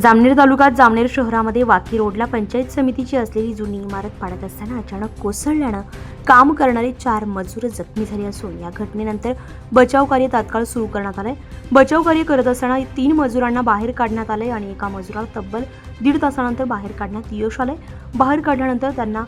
जामनेर तालुक्यात जामनेर शहरामध्ये वाकी रोडला पंचायत समितीची असलेली जुनी इमारत पाडत असताना अचानक कोसळल्यानं काम करणारे चार मजूर जखमी झाले असून या घटनेनंतर बचाव कार्य तात्काळ सुरू करण्यात आलंय. बचाव कार्य करत असताना तीन मजुरांना बाहेर काढण्यात आलंय आणि एका मजुराला तब्बल दीड तासानंतर बाहेर काढण्यात यश आलंय. बाहेर काढल्यानंतर त्यांना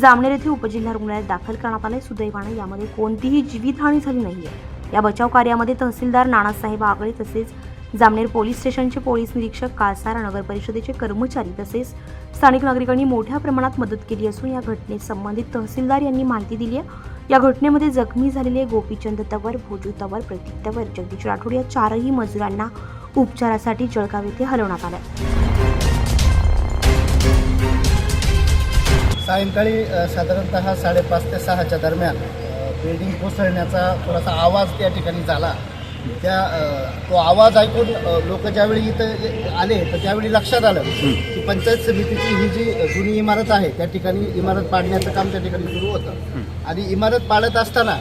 जामनेर येथे उपजिल्हा रुग्णालयात दाखल करण्यात आलंय. सुदैवानं यामध्ये कोणतीही जीवितहानी झाली नाहीये. या बचाव कार्यामध्ये तहसीलदार नानासाहेब आगळे तसेच जामनेर पोलीस स्टेशनचे पोलीस निरीक्षक कासारा नगर परिषदेचे कर्मचारी तसेच स्थानिक नागरिकांनी मोठ्या प्रमाणात मदत केली असून या घटनेत संबंधित तहसीलदार यांनी माहिती दिली आहे. या घटनेमध्ये जखमी झालेले गोपीचंद तवर भोजू तवर प्रतीक तवर जगदीश राठोड या चारही मजुरांना उपचारासाठी जळगाव येथे हलवण्यात आलं. सायंकाळी साधारणतः साडेपाच ते सहाच्या दरम्यान बिल्डिंग कोसळण्याचा थोडासा आवाज त्या ठिकाणी झाला. त्या तो आवाज ऐकून लोक ज्यावेळी इथं आले तर त्यावेळी लक्षात आलं की पंचायत समितीची ही जी जुनी इमारत आहे त्या ठिकाणी इमारत पाडण्याचं काम त्या ठिकाणी सुरू होतं. आणि इमारत पाडत असताना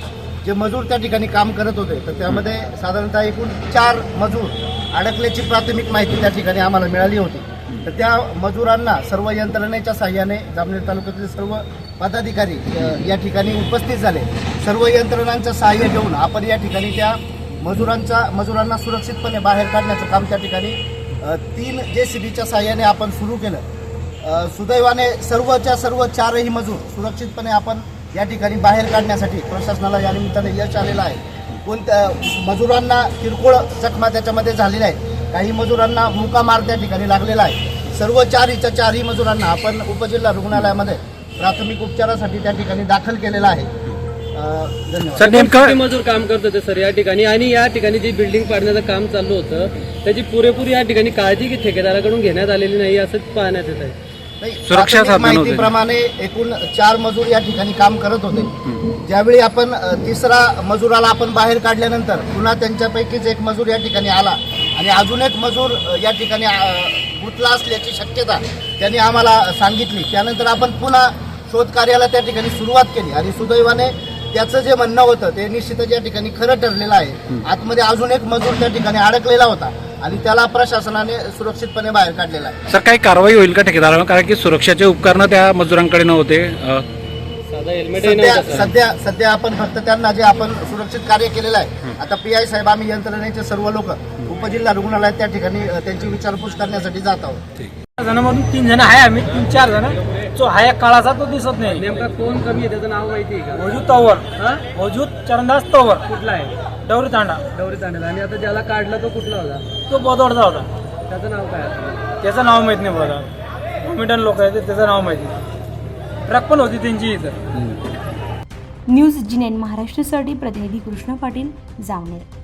जे मजूर त्या ठिकाणी काम करत होते तर त्यामध्ये साधारणतः एकूण चार मजूर अडकल्याची प्राथमिक माहिती त्या ठिकाणी आम्हाला मिळाली होती. तर त्या मजुरांना सर्व यंत्रणेच्या साह्याने जामनेर तालुक्यातील सर्व पदाधिकारी या ठिकाणी उपस्थित झाले. सर्व यंत्रणांचं सहाय्य घेऊन आपण या ठिकाणी त्या मजुरांचा मजुरांना सुरक्षितपणे बाहेर काढण्याचं काम त्या ठिकाणी तीन जे सी बीच्या साह्याने आपण सुरू केलं. सुदैवाने सर्वच्या सर्व चारही मजूर सुरक्षितपणे आपण या ठिकाणी बाहेर काढण्यासाठी प्रशासनाला या निमित्ताने यश आलेलं आहे. कोणत्या मजुरांना किरकोळ चकमा त्याच्यामध्ये झालेल्या आहेत. काही मजुरांना मुका मार त्या ठिकाणी लागलेला आहे. सर्व चारीच्या चारही मजुरांना आपण उपजिल्हा रुग्णालयामध्ये प्राथमिक उपचारासाठी त्या ठिकाणी दाखल केलेला आहे. सर नेमकं मजूर काम करत होते सर या ठिकाणी. आणि या ठिकाणी जी बिल्डिंग पाडण्याचं काम चालू होतं त्याची पुरेपूर या ठिकाणी काळजी की ठेकेदाराकडून घेण्यात आलेली नाही असंच पाहण्यात येत आहे. सुरक्षा. माहितीप्रमाणे एकूण चार मजूर या ठिकाणी काम करत होते. ज्यावेळी आपण तिसरा मजुराला आपण बाहेर काढल्यानंतर पुन्हा त्यांच्यापैकीच एक मजूर या ठिकाणी आला. आणि अजून एक मजूर या ठिकाणी अ, गुंतला असल्याची शक्यता त्यांनी आम्हाला सांगितली. त्यानंतर आपण पुन्हा शोध कार्याला त्या ठिकाणी सुरुवात केली. आणि सुदैवाने त्याचं जे म्हणणं होतं ते निश्चितच या ठिकाणी खरं ठरलेलं आहे. आतमध्ये अजून एक मजूर त्या ठिकाणी अडकलेला होता आणि त्याला प्रशासनाने सुरक्षितपणे बाहेर काढलेला आहे. सर काही कारवाई होईल का ठेकेदारावर कारण की सुरक्षाचे उपकरणं त्या मजुरांकडे नव्हते. सध्या सध्या सध्या आपण फक्त त्यांना जे आपण सुरक्षित कार्य केलेलं आहे आता पी आय साहेब आम्ही यंत्रणेचे सर्व लोक उपजिल्हा रुग्णालयात त्या ठिकाणी त्यांची विचारपूस करण्यासाठी जात आहोत. जणांमधून तीन जण आहे आम्ही तीन चार जण. जो आहे काळाचा तो दिसत नाही. नेमका कोण कमी आहे? त्याचं नाव माहिती आहे का? वजूद तवर. हा? वजूद चरणदास तवर. कुठला आहे? डवरी तांडा. डवरी तांडेल आणि आता ज्याला काढला तो कुठला होता? तो बोदवडचा होता. त्याचं नाव काय? त्याचं नाव माहीत नाही बघा. कॉमिटन लोक आहेत ते त्याचं नाव माहिती नाही. ट्रक पण होती त्यांची इथं. न्यूज जी नाईन महाराष्ट्रासाठी प्रतिनिधी कृष्ण पाटील जामनेर.